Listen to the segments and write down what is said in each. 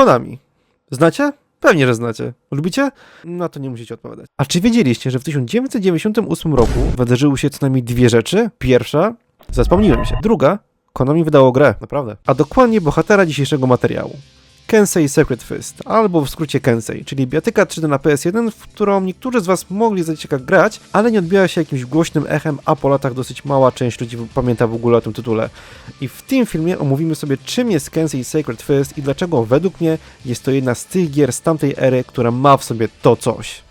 Konami. Znacie? Pewnie, że znacie. Lubicie? No to nie musicie odpowiadać. A czy wiedzieliście, że w 1998 roku wydarzyły się co najmniej dwie rzeczy? Pierwsza, zapomniłem się. Druga, Konami wydało grę, naprawdę. A dokładnie bohatera dzisiejszego materiału. Kensei Secret Fist, albo w skrócie Kensei, czyli biatyka 3D na PS1, w którą niektórzy z Was mogli za ciekawe grać, ale nie odbiła się jakimś głośnym echem, a po latach dosyć mała część ludzi pamięta w ogóle o tym tytule. I w tym filmie omówimy sobie czym jest Kensei Secret Fist i dlaczego według mnie jest to jedna z tych gier z tamtej ery, która ma w sobie to coś.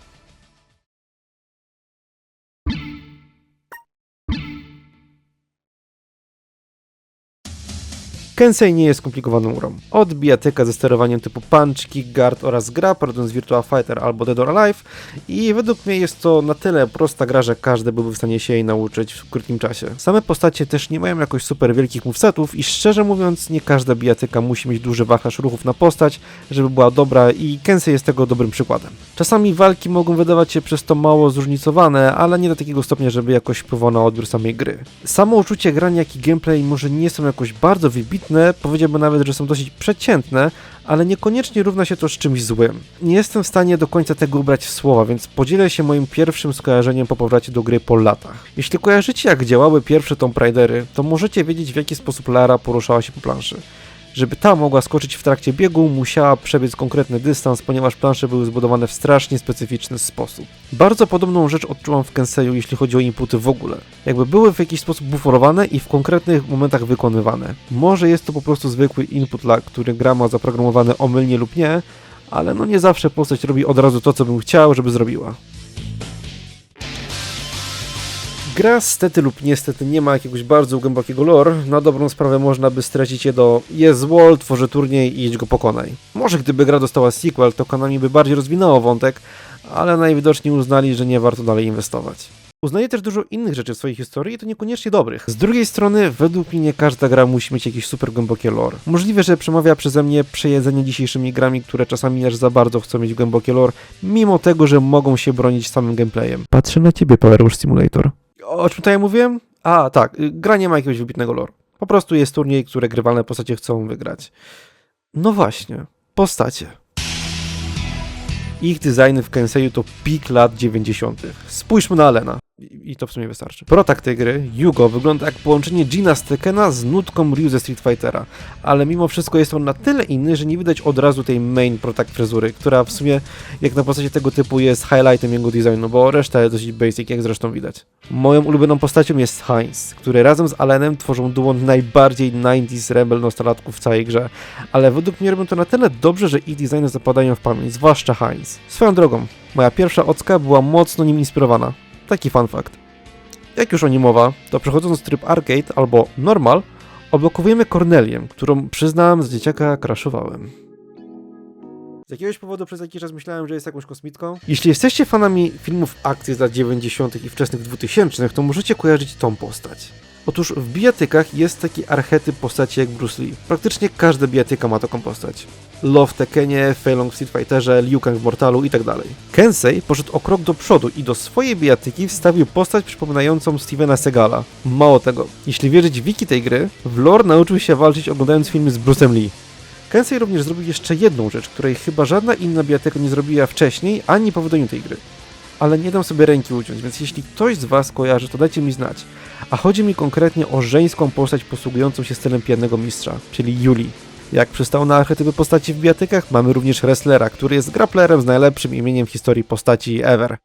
Kensei nie jest skomplikowaną grą. Od bijatyka ze sterowaniem typu punch, kick, guard oraz gra prowadząc Virtua Fighter albo Dead or Alive i według mnie jest to na tyle prosta gra, że każdy byłby w stanie się jej nauczyć w krótkim czasie. Same postacie też nie mają jakoś super wielkich movesetów i szczerze mówiąc nie każda bijatyka musi mieć duży wachlarz ruchów na postać, żeby była dobra i Kensei jest tego dobrym przykładem. Czasami walki mogą wydawać się przez to mało zróżnicowane, ale nie do takiego stopnia, żeby jakoś wpływało na odbiór samej gry. Samo uczucie grania, jak i gameplay może nie są jakoś bardzo wybitne, powiedziałbym nawet, że są dosyć przeciętne, ale niekoniecznie równa się to z czymś złym. Nie jestem w stanie do końca tego ubrać w słowa, więc podzielę się moim pierwszym skojarzeniem po powrocie do gry po latach. Jeśli kojarzycie jak działały pierwsze Tomb Raidery, to możecie wiedzieć w jaki sposób Lara poruszała się po planszy. Żeby ta mogła skoczyć w trakcie biegu, musiała przebiec konkretny dystans, ponieważ plansze były zbudowane w strasznie specyficzny sposób. Bardzo podobną rzecz odczułam w Kenseyu, jeśli chodzi o inputy w ogóle. Jakby były w jakiś sposób buforowane i w konkretnych momentach wykonywane. Może jest to po prostu zwykły input lag, który gra ma zaprogramowany omylnie lub nie, ale no nie zawsze postać robi od razu to, co bym chciał, żeby zrobiła. Gra stety lub niestety nie ma jakiegoś bardzo głębokiego lore. Na dobrą sprawę można by stracić je do jest wall, tworzy turniej i jedź go pokonaj. Może gdyby gra dostała sequel, to Konami by bardziej rozwinęło wątek, ale najwidoczniej uznali, że nie warto dalej inwestować. Uznaje też dużo innych rzeczy w swojej historii i to niekoniecznie dobrych. Z drugiej strony, według mnie nie każda gra musi mieć jakieś super głębokie lore. Możliwe, że przemawia przeze mnie przejedzenie dzisiejszymi grami, które czasami aż za bardzo chcą mieć głębokie lore, mimo tego, że mogą się bronić samym gameplayem. Patrzę na ciebie, Power Wash Simulator. O czym tutaj mówiłem? A, tak, y, gra nie ma jakiegoś wybitnego lore. Po prostu jest turniej, które grywalne postacie chcą wygrać. No właśnie, postacie. Ich designy w Kenseyu to pik lat 90. Spójrzmy na Alena. I to w sumie wystarczy. Protak tej gry, Yugo, wygląda jak połączenie Gina z Tekena z nutką Ryu ze Street Fightera, ale mimo wszystko jest on na tyle inny, że nie widać od razu tej main Protak fryzury, która w sumie jak na postacie tego typu jest highlightem jego designu, bo reszta jest dosyć basic, jak zresztą widać. Moją ulubioną postacią jest Heinz, który razem z Allenem tworzą duo najbardziej 90s rebel nastolatków w całej grze, ale według mnie robią to na tyle dobrze, że ich designy zapadają w pamięć, zwłaszcza Heinz. Swoją drogą, moja pierwsza ocka była mocno nim inspirowana. Taki fun fact. Jak już o nim mowa, to przechodząc tryb arcade albo normal, oblokowujemy Cornelię, którą przyznam z dzieciaka kraszowałem. Z jakiegoś powodu przez jakiś czas myślałem, że jest jakąś kosmitką. Jeśli jesteście fanami filmów akcji z lat 90. i wczesnych 2000, to możecie kojarzyć tą postać. Otóż w bijatykach jest taki archetyp postaci jak Bruce Lee. Praktycznie każda bijatyka ma taką postać. Law w Tekkenie, Fei Long w Street Fighterze, Liu Kang w Mortalu i tak. Kensei poszedł o krok do przodu i do swojej bijatyki wstawił postać przypominającą Stevena Segala. Mało tego, jeśli wierzyć wiki tej gry, w lore nauczył się walczyć oglądając filmy z Bruce'em Lee. Kensei również zrobił jeszcze jedną rzecz, której chyba żadna inna bijatyka nie zrobiła wcześniej, ani po wydaniu tej gry. Ale nie dam sobie ręki uciąć, więc jeśli ktoś z Was kojarzy, to dajcie mi znać. A chodzi mi konkretnie o żeńską postać posługującą się stylem pijanego mistrza, czyli Yuli. Jak przystało na archetypy postaci w bijatykach, mamy również wrestlera, który jest grapplerem z najlepszym imieniem w historii postaci ever.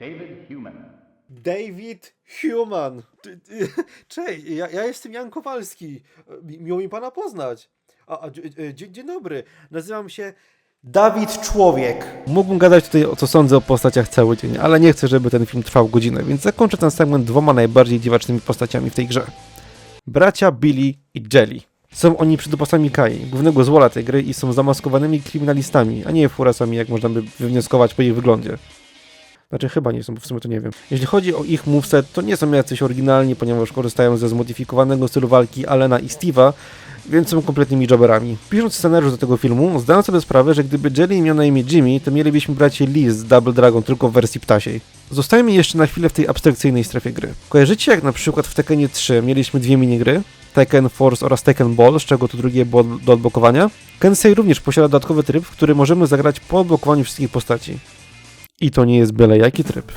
David Human. David Human. Cześć, ja, ja jestem Jan Kowalski. Mi- Miło mi pana poznać. A, a, dzie- dzień, dzień dobry, nazywam się Dawid Człowiek. Mógłbym gadać tutaj o co sądzę o postaciach cały dzień, ale nie chcę, żeby ten film trwał godzinę, więc zakończę ten segment dwoma najbardziej dziwacznymi postaciami w tej grze. Bracia Billy i Jelly. Są oni przydupasami Kai, głównego złola tej gry i są zamaskowanymi kryminalistami, a nie furasami, jak można by wywnioskować po ich wyglądzie. Znaczy chyba nie są, bo w sumie to nie wiem. Jeśli chodzi o ich moveset, to nie są jacyś oryginalni, ponieważ korzystają ze zmodyfikowanego stylu walki Alena i Steve'a, więc są kompletnymi jobberami. Pisząc scenariusz do tego filmu, zdałem sobie sprawę, że gdyby Jelly miał na imię Jimmy, to mielibyśmy bracie Lee z Double Dragon tylko w wersji ptasiej. Zostajemy jeszcze na chwilę w tej abstrakcyjnej strefie gry. Kojarzycie jak na przykład w Tekkenie 3 mieliśmy dwie minigry? Tekken Force oraz Tekken Ball, z czego to drugie było do odblokowania. Kensei również posiada dodatkowy tryb, w który możemy zagrać po odblokowaniu wszystkich postaci. I to nie jest byle jaki tryb.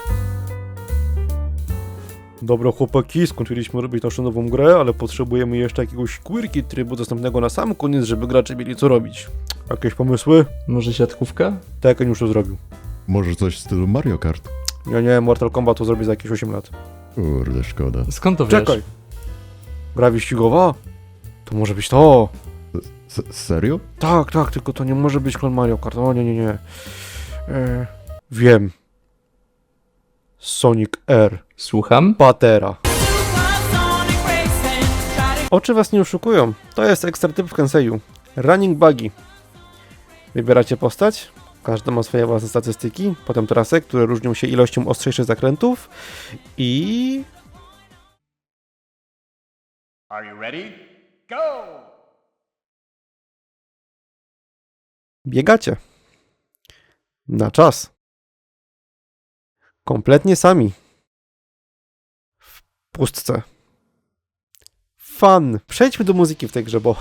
Dobra chłopaki, skończyliśmy robić naszą nową grę, ale potrzebujemy jeszcze jakiegoś quirky trybu dostępnego na sam koniec, żeby gracze mieli co robić. Jakieś pomysły? Może siatkówka? Tekken już to zrobił. Może coś w stylu Mario Kart? Ja nie, Mortal Kombat to zrobi za jakieś 8 lat. Kurde, szkoda. Skąd to wiesz? Czekaj! Gra wyścigowa? To może być to! S serio? Tak, tak, tylko to nie może być klon Mario Kart. O nie, nie, nie. E, wiem. Sonic R. Słucham? Patera. Oczy was nie oszukują. To jest ekstra typ w Kenseyu. Running Buggy. Wybieracie postać. Każda ma swoje własne statystyki. Potem trasy, które różnią się ilością ostrzejszych zakrętów. I... Are you ready? Go! biegacie. Na czas. Kompletnie sami. W pustce. Fan. Przejdźmy do muzyki w tej grze, bo.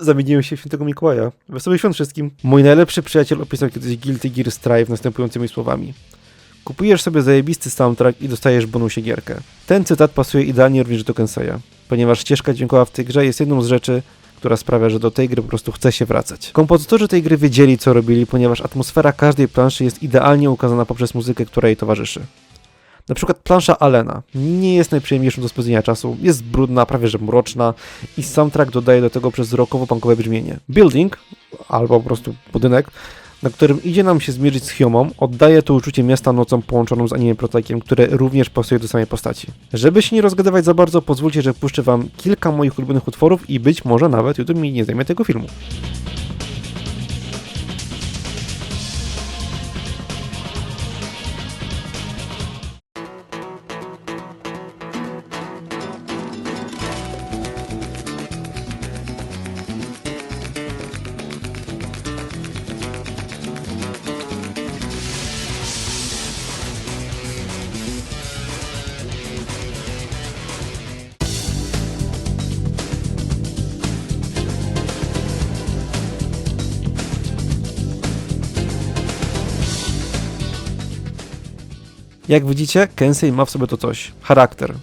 Zamieniłem się w świętego Mikołaja. Wesołych świąt wszystkim. Mój najlepszy przyjaciel opisał kiedyś Guilty Gear Strive następującymi słowami. Kupujesz sobie zajebisty soundtrack i dostajesz bonusie gierkę. Ten cytat pasuje idealnie również do Kenseya, ponieważ ścieżka dźwiękowa w tej grze jest jedną z rzeczy, która sprawia, że do tej gry po prostu chce się wracać. Kompozytorzy tej gry wiedzieli, co robili, ponieważ atmosfera każdej planszy jest idealnie ukazana poprzez muzykę, która jej towarzyszy. Na przykład plansza Alena nie jest najprzyjemniejszą do spędzenia czasu, jest brudna, prawie że mroczna i soundtrack dodaje do tego przez rockowo-punkowe brzmienie. Building, albo po prostu budynek, na którym idzie nam się zmierzyć z Hyomą, oddaje to uczucie miasta nocą połączoną z anime protakiem, które również pasuje do samej postaci. Żeby się nie rozgadywać za bardzo, pozwólcie, że puszczę wam kilka moich ulubionych utworów i być może nawet YouTube mi nie zajmie tego filmu. Jak widzicie, Kensei ma w sobie to coś. Charakter.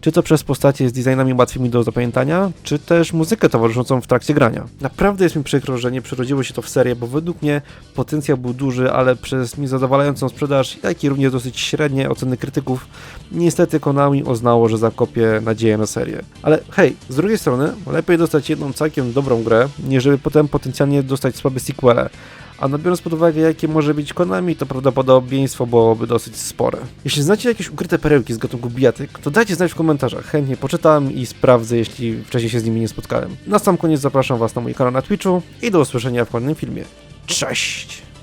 Czy to przez postacie z designami łatwymi do zapamiętania, czy też muzykę towarzyszącą w trakcie grania. Naprawdę jest mi przykro, że nie przerodziło się to w serię, bo według mnie potencjał był duży, ale przez niezadowalającą sprzedaż, jak i również dosyć średnie oceny krytyków, niestety Konami uznało, że zakopie nadzieję na serię. Ale hej, z drugiej strony, lepiej dostać jedną całkiem dobrą grę, niż żeby potem potencjalnie dostać słabe sequele. A no biorąc pod uwagę, jakie może być Konami, to prawdopodobieństwo byłoby dosyć spore. Jeśli znacie jakieś ukryte perełki z gatunku bijatyk, to dajcie znać w komentarzach. Chętnie poczytam i sprawdzę, jeśli wcześniej się z nimi nie spotkałem. Na sam koniec zapraszam Was na mój kanał na Twitchu i do usłyszenia w kolejnym filmie. Cześć!